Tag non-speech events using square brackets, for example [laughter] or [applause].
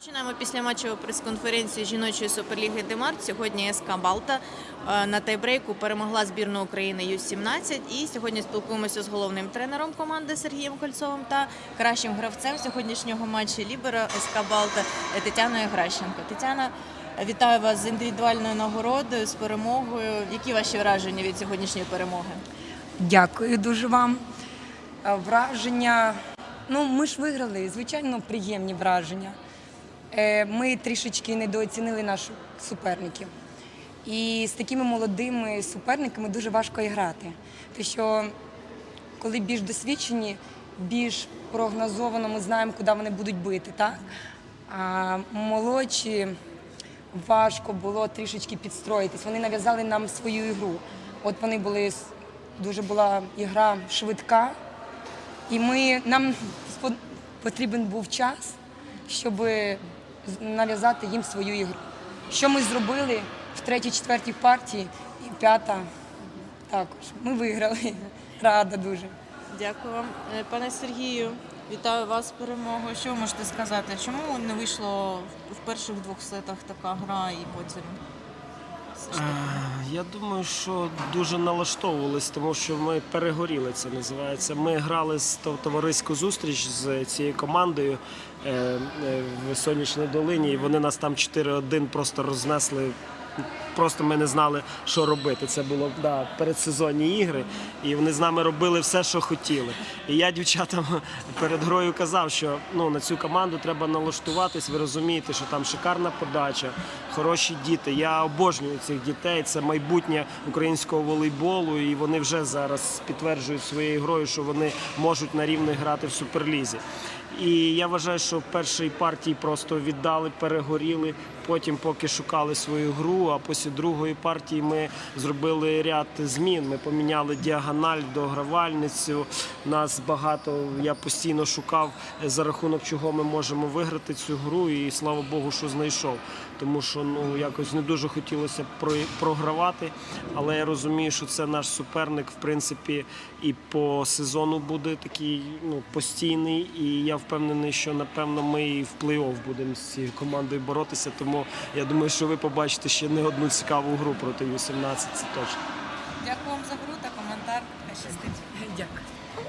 Починаємо після матчеву прес-конференцію жіночої суперліги Демарт. Сьогодні СК Балта е, на тайбрейку перемогла збірну України Ю-17. І сьогодні спілкуємося з головним тренером команди Сергієм Кольцовим та кращим гравцем сьогоднішнього матчу Лібера СК Балта е, Тетяною Гращенко. Тетяна, вітаю вас з індивідуальною нагородою, з перемогою. Які ваші враження від сьогоднішньої перемоги? Дякую дуже вам. Е, Враження. Ну, ми ж виграли, звичайно, приємні враження. Е, Ми трішечки недооцінили наших суперників. І з такими молодими суперниками дуже важко і грати. Тому що коли більш досвідчені, більш прогнозовано ми знаємо, куди вони будуть бити, так? А молодші важко було трішечки підстроїтись. Вони нав'язали нам свою ігру. От вони були дуже була ігра швидка, і ми нам потрібен був час, щоб нав'язати їм свою ігру. Що ми зробили в третій, четвертій партії і п'ята також. Ми виграли. [laughs] Рада дуже. Дякую вам, Е, пане Сергію. Вітаю вас з перемогою. Що ви можете сказати? Чому не вийшло в- перших двох сетах така гра і потім? все ж таки? Е, Я думаю, що дуже налаштовувались, тому що ми перегоріли. Це називається. Ми грали з товариську зустріч з цією командою е, е, в сонячній долині, і вони нас там 4-1 просто рознесли. Просто ми не знали, що робити. Це було да, передсезонні ігри, і вони з нами робили все, що хотіли. І я дівчатам [laughs] перед грою казав, що ну, на цю команду треба налаштуватись. Ви розумієте, що там шикарна подача, хороші діти. Я обожнюю цих дітей. Це майбутнє українського волейболу, і вони вже зараз підтверджують своєю грою, що вони можуть на рівних грати в суперлізі. І я вважаю, що в першій партії просто віддали, перегоріли. Потім, поки шукали свою гру, а після другої партії ми зробили ряд змін. Ми поміняли діагональ, догравальницю. Нас багато. Я постійно шукав за рахунок чого ми можемо виграти цю гру, і слава Богу, що знайшов. Тому що ну якось не дуже хотілося програвати. Але я розумію, що це наш суперник, в принципі, і по сезону буде такий ну, постійний. І я впевнений, що напевно ми і в плей-офф будемо з цією командою боротися. Тому я думаю, що ви побачите ще не одну цікаву гру проти Ю-17, це точно. Дякую вам за гру та коментар. Щастить. Дякую.